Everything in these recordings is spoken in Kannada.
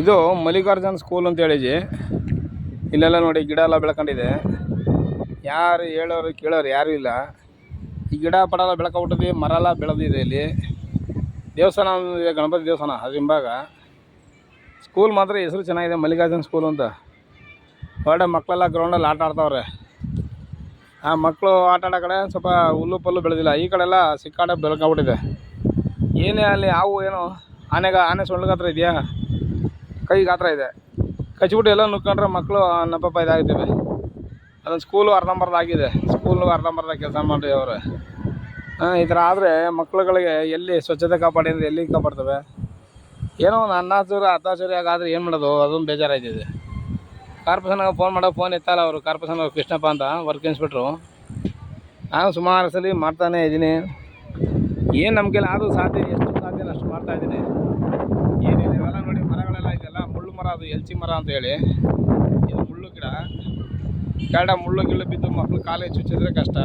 ಇದು ಮಲ್ಲಿಕಾರ್ಜುನ್ ಸ್ಕೂಲ್ ಅಂತ ಹೇಳಿಜಿ ಇಲ್ಲೆಲ್ಲ ನೋಡಿ ಗಿಡ ಎಲ್ಲ ಬೆಳ್ಕೊಂಡಿದೆ. ಯಾರು ಹೇಳೋರು ಕೇಳೋರು ಯಾರೂ ಇಲ್ಲ. ಈ ಗಿಡ ಪಡ ಎಲ್ಲ ಬೆಳ್ಕೊಬಿಟ್ಟಿದೆ ಮರ ಎಲ್ಲ ಬೆಳೆದಿದೆ ಇಲ್ಲಿ. ದೇವಸ್ಥಾನ ಇದೆ ಗಣಪತಿ ದೇವಸ್ಥಾನ ಅದ್ರ ಹಿಂಭಾಗ. ಸ್ಕೂಲ್ ಮಾತ್ರ ಹೆಸರು ಚೆನ್ನಾಗಿದೆ, ಮಲ್ಲಿಕಾರ್ಜುನ್ ಸ್ಕೂಲ್ ಅಂತ. ಹೊರಡೆ ಮಕ್ಕಳೆಲ್ಲ ಗ್ರೌಂಡಲ್ಲಿ ಆಟ ಆಡ್ತಾವ್ರೆ. ಆ ಮಕ್ಕಳು ಆಟ ಆಡೋ ಕಡೆ ಸ್ವಲ್ಪ ಹುಲ್ಲು ಪಲ್ಲು ಬೆಳೆದಿಲ್ಲ. ಈ ಕಡೆ ಎಲ್ಲ ಸಿಕ್ಕಾಡೆ ಬೆಳ್ಕೊಬಿಟ್ಟಿದೆ ಏನೇ ಅಲ್ಲಿ ಹಾವು ಏನೋ, ಆನೆಗ, ಆನೆ ಸೊಳ್ಳೆ ಹತ್ರ ಇದೆಯಾ? ಕೈ ಗಾತ್ರ ಇದೆ. ಕಚ್ಬಿಟ್ಟು ಎಲ್ಲ ನುಗ್ಕೊಂಡ್ರೆ ಮಕ್ಕಳು ನಪ್ಪಪ್ಪ ಇದಾಗ್ತವೆ. ಅದೊಂದು ಸ್ಕೂಲು ಅರ್ಧಂಬರ್ಧ ಆಗಿದೆ ಸ್ಕೂಲು ಅರ್ಧಂಬರ್ಧ ಕೆಲಸ ಮಾಡಿ ಅವರು. ಈ ಥರ ಆದರೆ ಮಕ್ಕಳುಗಳಿಗೆ ಎಲ್ಲಿ ಸ್ವಚ್ಛತೆ ಕಾಪಾಡಿ ಅಂದರೆ ಎಲ್ಲಿ ಕಾಪಾಡ್ತವೆ? ಏನೋ ಒಂದು ಅನ್ನಾಚೂರು ಹತ್ತಾಚೂರು ಆಗಾದ್ರೆ ಏನು ಮಾಡೋದು? ಅದೊಂದು ಬೇಜಾರಾಯ್ತಿದೆ. ಕಾರ್ಪೊರೇಷನ್ಗೆ ಫೋನ್ ಮಾಡೋ ಫೋನ್ ಎತ್ತಲ್ಲ ಅವರು. ಕಾರ್ಪೊರೇಷನ್ ಕೃಷ್ಣಪ್ಪ ಅಂತ ವರ್ಕ್ ಇನ್ಸ್ಪೆಕ್ಟ್ರು ನಾನು ಸುಮಾರು ಸಲ ಮಾಡ್ತಾನೆ ಇದ್ದೀನಿ ಏನು ನಮ್ಮ ಕೈಲಿ ಆದರೂ ಸಾಧ್ಯ, ಎಷ್ಟು ಸಾಧ್ಯ ಅಷ್ಟು ಮಾಡ್ತಾ ಇದ್ದೀನಿ ಏನಿದೆ ಇವೆಲ್ಲ ನೋಡಿ ಮರಗಳೆಲ್ಲ ಇದೆಲ್ಲ ಮುಳ್ಳು ಮರ ಅದು ಎಲ್ಚಿ ಮರ ಅಂತ ಹೇಳಿ. ಇದು ಮುಳ್ಳು ಗಿಡ. ಕೆಳ ಮುಳ್ಳು ಗಿಳ್ಳು ಬಿದ್ದು ಮಕ್ಳು ಕಾಲೇಜ್ ಚುಚ್ಚಿದ್ರೆ ಕಷ್ಟ.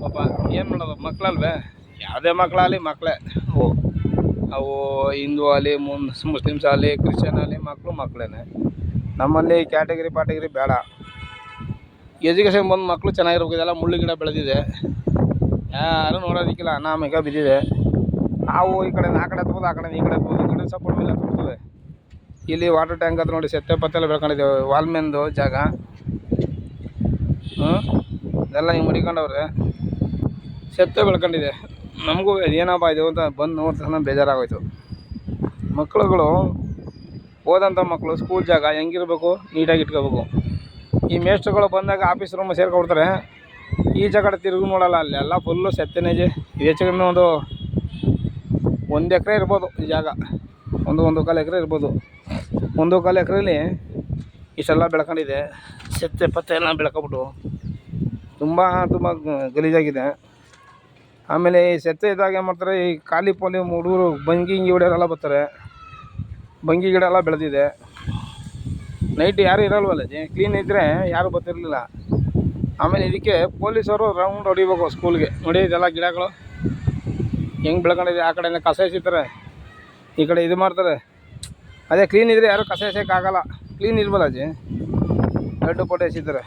ಪಾಪ, ಏನು ಮಾಡೋದು ಮಕ್ಕಳಲ್ವೇ ಯಾವುದೇ ಮಕ್ಕಳಾಗಲಿ ಮಕ್ಕಳೇ ಅವು ಅವು ಹಿಂದೂ ಆಗಲಿ, ಮುನ್, ಮುಸ್ಲಿಮ್ಸ್ ಆಗಲಿ, ಕ್ರಿಶ್ಚಿಯನ್ ಆಗಲಿ ಮಕ್ಕಳು ಮಕ್ಕಳೇ ನಮ್ಮಲ್ಲಿ ಕ್ಯಾಟಗರಿ ಪಾಟಗರಿ ಬೇಡ. ಎಜುಕೇಷನ್ ಬಂದು ಮಕ್ಕಳು ಚೆನ್ನಾಗಿರ್ಬೇಕು ಮುಳ್ಳು ಗಿಡ ಬೆಳೆದಿದೆ. ಯಾರು ನೋಡೋದಕ್ಕಿಲ್ಲ, ಅನಾಮಿಕ ಬಿದ್ದಿದೆ. ನಾವು ಈ ಕಡೆ ಆ ಕಡೆ ಹತ್ಬೋದು, ಆ ಕಡೆ ಈ ಕಡೆ ಹತ್ಬೋದು, ಈ ಕಡೆ ಸಪೋರ್ಟ್ ಮೇಲೆ ಹತ್ಬಿಡ್ತದೆ ಇಲ್ಲಿ ವಾಟರ್ ಟ್ಯಾಂಕ್ ಅದು ನೋಡಿ ಸೆತ್ತೆ ಪತ್ತೆಲ್ಲ ಬೆಳ್ಕೊಂಡಿದ್ದೇವೆ ವಾಲ್ಮೆಂದು ಜಾಗ. ಹ್ಞೂ ಇದೆಲ್ಲ ಹಿಂಗೆ ಮುಡಿಕೊಂಡವ್ರೆ. ಸೆತ್ತೆ ಬೆಳ್ಕೊಂಡಿದೆ. ನಮಗೂ ಏನಪ್ಪ ಇದು ಅಂತ ಬಂದು ತಕ್ಷಣ ಬೇಜಾರಾಗೋಯ್ತು. ಮಕ್ಕಳುಗಳು ಓದಂಥ ಮಕ್ಕಳು ಸ್ಕೂಲ್ ಜಾಗ ಹೆಂಗಿರ್ಬೇಕು, ನೀಟಾಗಿ ಇಟ್ಕೋಬೇಕು. ಈ ಮೇಸ್ಟ್ರುಗಳು ಬಂದಾಗ ಆಫೀಸ್ ರೂಮ್ ಸೇರ್ಕೊಡ್ತಾರೆ ಈ ಜಾಗಡೆ ತಿರುಗಿ ನೋಡಲ್ಲ, ಅಲ್ಲೆಲ್ಲ ಫುಲ್ಲು ಇದು ಹೆಚ್ಚು ಕಡಿಮೆ ಒಂದು ಒಂದು ಎಕರೆ ಇರ್ಬೋದು ಈ ಜಾಗ. ಒಂದು ಒಂದು ಕಾಲು ಎಕರೆ ಇರ್ಬೋದು. ಒಂದು ಕಾಲು ಎಕರೆಯಲ್ಲಿ ಇಷ್ಟೆಲ್ಲ ಬೆಳ್ಕೊಂಡಿದೆ, ಸತ್ತೆ ಪತ್ತೆ ಎಲ್ಲ ಬೆಳ್ಕೊಬಿಟ್ಟು ತುಂಬ ತುಂಬ ಗಲೀಜಾಗಿದೆ. ಆಮೇಲೆ ಈ ಸೆತ್ತೆ ಇದ್ದಾಗ ಏನು ಮಾಡ್ತಾರೆ, ಈ ಖಾಲಿ ಪೋಲಿ ಹುಡುಗರು ಬಂಗಿ ಹಿಂಗೆ ಹೊಡೆಯೋರೆಲ್ಲ ಬರ್ತಾರೆ. ಬಂಗಿ ಗಿಡ ಎಲ್ಲ ಬೆಳೆದಿದೆ. ನೈಟ್ ಯಾರು ಇರಲ್ವಲ್ಲ ಕ್ಲೀನ್ ಇದ್ದರೆ ಯಾರು ಬರ್ತಿರ್ಲಿಲ್ಲ. ಆಮೇಲೆ ಇದಕ್ಕೆ ಪೊಲೀಸರು ರೌಂಡ್ ಹೊಡಿಬೇಕು ಸ್ಕೂಲ್ಗೆ ನೋಡಿ ಇದೆಲ್ಲ ಗಿಡಗಳು. ಹೆಂಗೆ ಬೆಳ್ಕೊಂಡಿದೆ, ಆ ಕಡೆಯಿಂದ ಕಸ ಎಸಿತಾರೆ. ಈ ಕಡೆ ಇದು ಮಾಡ್ತಾರೆ. ಅದೇ ಕ್ಲೀನ್ ಇದ್ದರೆ ಯಾರು ಕಸ ಎಸೆಯೋಕ್ಕಾಗಲ್ಲ ಕ್ಲೀನ್ ಇಲ್ವಲ್ಲ ಅಜ್ಜಿ? ಎರಡು ಪೋಟೆ ಎಸಿದ್ದಾರೆ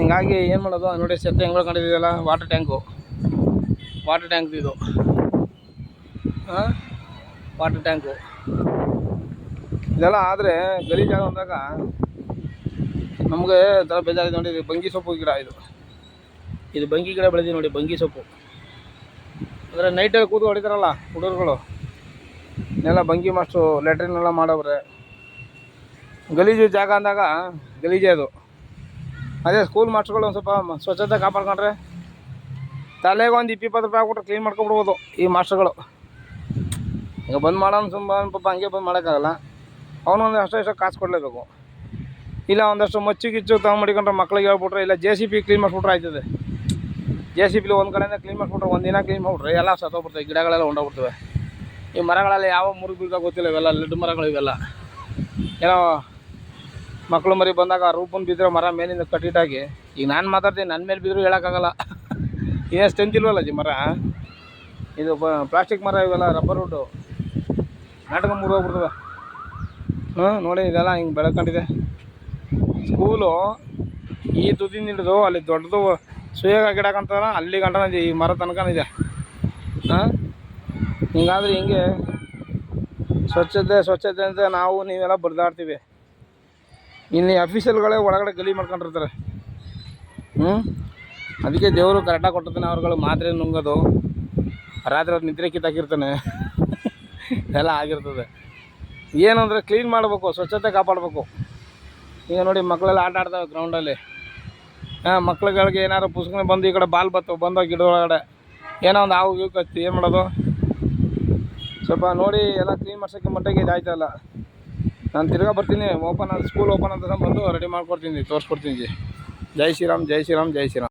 ಹಿಂಗಾಗಿ ಏನು ಮಾಡೋದು? ನೋಡಿ ಸೆತ್ತೆ ಹೆಂಗೆ ಕಂಡಿದ್ದೀವಲ್ಲ ವಾಟರ್ ಟ್ಯಾಂಕು ವಾಟರ್ ಟ್ಯಾಂಕ್ ಇದು. ಹಾಂ ವಾಟರ್ ಟ್ಯಾಂಕು ಇದೆಲ್ಲ ಆದರೆ ಗಲೀಜಾಗ ಅಂದಾಗ ನಮಗೆ ಥರ ಬೇಜಾರಿದೆ ನೋಡಿ ಬಂಗಿ ಸೊಪ್ಪು ಗಿಡ ಇದು. ಇದು ಬಂಗಿ ಗಿಡ ಬೆಳೆದಿದೆ ನೋಡಿ, ಬಂಗಿ ಸೊಪ್ಪು. ಅಂದರೆ ನೈಟಲ್ಲಿ ಕೂತು ಹೊಡಿತಾರಲ್ಲ ಹುಡುಗರುಗಳು. ನೆಲ್ಲ ಬಂಗಿ ಮಾಸ್ಟ್ರು ಲ್ಯಾಟ್ರಿನ್ ಎಲ್ಲ ಮಾಡವ್ರೆ. ಗಲೀಜು ಜಾಗ ಅಂದಾಗ ಗಲೀಜೆ ಅದು. ಅದೇ ಸ್ಕೂಲ್ ಮಾಸ್ಟ್ರುಗಳು ಒಂದು ಸ್ವಲ್ಪ ಸ್ವಚ್ಛತೆ ಕಾಪಾಡ್ಕೊಂಡ್ರೆ ತಲೆಗೆ ಒಂದು ಇಪ್ಪಿಪ್ಪತ್ತು ರೂಪಾಯಿ ಹಾಕ್ಬಿಟ್ರೆ ಕ್ಲೀನ್ ಮಾಡ್ಕೊಬಿಡ್ಬೋದು ಈ ಮಾಸ್ಟ್ರುಗಳು. ಈಗ ಬಂದ್ ಮಾಡೋನು ಸುಮ್ಮನೆ ಪಾಪ ಹಂಗೆ ಬಂದು ಮಾಡೋಕ್ಕಾಗಲ್ಲ. ಅವನೊಂದು ಅಷ್ಟೋ ಇಷ್ಟೋ ಕಾಸು ಕೊಡಲೇಬೇಕು. ಇಲ್ಲ ಒಂದಷ್ಟು ಮಚ್ಚು ಗಿಚ್ಚು ಮಡಿಕೊಂಡ್ರೆ ಮಕ್ಳಿಗೆ ಹೇಳ್ಬಿಟ್ರೆ, ಇಲ್ಲ ಜೆ ಸಿ ಪಿ ಕ್ಲೀನ್ ಮಾಡಿಸ್ಬಿಟ್ರೆ ಆಯ್ತದೆ. ಜೆ ಸಿ ಪಿಲಿ ಒಂದು ಕಡೆಯಿಂದ ಕ್ಲೀನ್ ಮಾಡಿಸ್ಬಿಟ್ರೆ ಒಂದಿನ ಕ್ಲೀನ್ ಮಾಡಿಬಿಟ್ರೆ ಎಲ್ಲ ಸತ್ತೋಗ್ಬಿಡ್ತವೆ, ಗಿಡಗಳೆಲ್ಲ ಹೊಂಡೋಗ್ಬಿಡ್ತವೆ ಈ ಮರಗಳಲ್ಲಿ ಯಾವ ಮುರುಗು ಬೀಳ್ಕೊ ಗೊತ್ತಿಲ್ಲ ಇವೆಲ್ಲ ಲಡ್ಡು ಮರಗಳು ಇವೆಲ್ಲ. ಏನೋ ಮಕ್ಕಳು ಮರಿ ಬಂದಾಗ ರೂಪನ್ ಬಿದ್ದರೆ ಮರ ಮೇಲಿಂದ ಕಟ್ಟಿಟ್ಟಾಗಿ, ಈಗ ನಾನು ಮಾತಾಡ್ತೀನಿ ನನ್ನ ಮೇಲೆ ಬಿದ್ದರೂ ಹೇಳೋಕ್ಕಾಗಲ್ಲ. ಏನು ಸ್ಟ್ರೆಂತ್ ಇಲ್ವಲ್ಲ ಜಿ ಮರ? ಇದು ಪ್ಲಾಸ್ಟಿಕ್ ಮರ ಇವೆಲ್ಲ ರಬ್ಬರ್ ವುಡ್ಡು ನಾಟಕ ಮುರಿದೋಗ್ಬಿಡ್ತದೆ. ಹ್ಞೂ ನೋಡಿ, ಇದೆಲ್ಲ ಹಿಂಗೆ ಬೆಳ್ಕೊಂಡಿದೆ. ಸ್ಕೂಲು ಈ ತುದಿ ಹಿಡಿದು ಅಲ್ಲಿ ದೊಡ್ಡದು ಸುಯೋಗ ಗಿಡಕ್ಕಂತಾರ ಕಂತಾರ ಅಲ್ಲಿ ಗಂಟನ ಈ ಮರ ಇದೆ. ಹಾಂ? ಹಿಂಗಾದ್ರೆ ಹಿಂಗೆ ಸ್ವಚ್ಛತೆ ಸ್ವಚ್ಛತೆ ಅಂತ ನಾವು ನೀವೆಲ್ಲ ಬರ್ದಾಡ್ತೀವಿ. ಇಲ್ಲಿ ಅಫೀಷಿಯಲ್ಗಳೇ ಒಳಗಡೆ ಗಲಿ ಮಾಡ್ಕೊಂಡಿರ್ತಾರೆ. ಹ್ಞೂ ಅದಕ್ಕೆ ದೇವರು ಕರೆಕ್ಟಾಗಿ ಕೊಟ್ಟಿರ್ತಾನೆ, ಅವ್ರುಗಳು ಮಾತ್ರೆ ನುಂಗೋದು, ರಾತ್ರಿ ಅದು ನಿದ್ರೆ ಕಿತ್ತಾಕಿರ್ತಾನೆ. ಎಲ್ಲ ಆಗಿರ್ತದೆ. ಏನು ಅಂದರೆ ಕ್ಲೀನ್ ಮಾಡಬೇಕು, ಸ್ವಚ್ಛತೆ ಕಾಪಾಡಬೇಕು. ಈಗ ನೋಡಿ ಮಕ್ಕಳೆಲ್ಲ ಆಟ ಆಡ್ತಾವೆ ಗ್ರೌಂಡಲ್ಲಿ ಹಾಂ, ಮಕ್ಳುಗಳಿಗೆ ಏನಾರು ಪುಸ್ತಕ ಬಂದು ಈ ಕಡೆ ಬಾಲ್ ಬತ್ತು, ಬಂದೋ ಗಿಡದೊಳಗಡೆ. ಏನೋ ಒಂದು ಆವು ಗೀವು ಕತ್ತಿ, ಏನು ಮಾಡೋದು? ಸ್ವಲ್ಪ ನೋಡಿ ಎಲ್ಲ ಕ್ಲೀನ್ ಮಾಡ್ಸೋಕ್ಕೆ ಮಟ್ಟಿಗೆ ಇದಾಯ್ತಲ್ಲ. ನಾನು ತಿರ್ಗಾ ಬರ್ತೀನಿ, ಓಪನ್ ಸ್ಕೂಲ್ ಓಪನ್ ಅಂತ ಬಂದು ರೆಡಿ ಮಾಡ್ಕೊಡ್ತೀನಿ, ತೋರಿಸ್ಕೊಡ್ತೀನಿ. ಜಿ ಜೈ ಶ್ರೀರಾಮ್ ಜೈ ಶ್ರೀರಾಮ್ ಜೈ ಶ್ರೀರಾಮ್.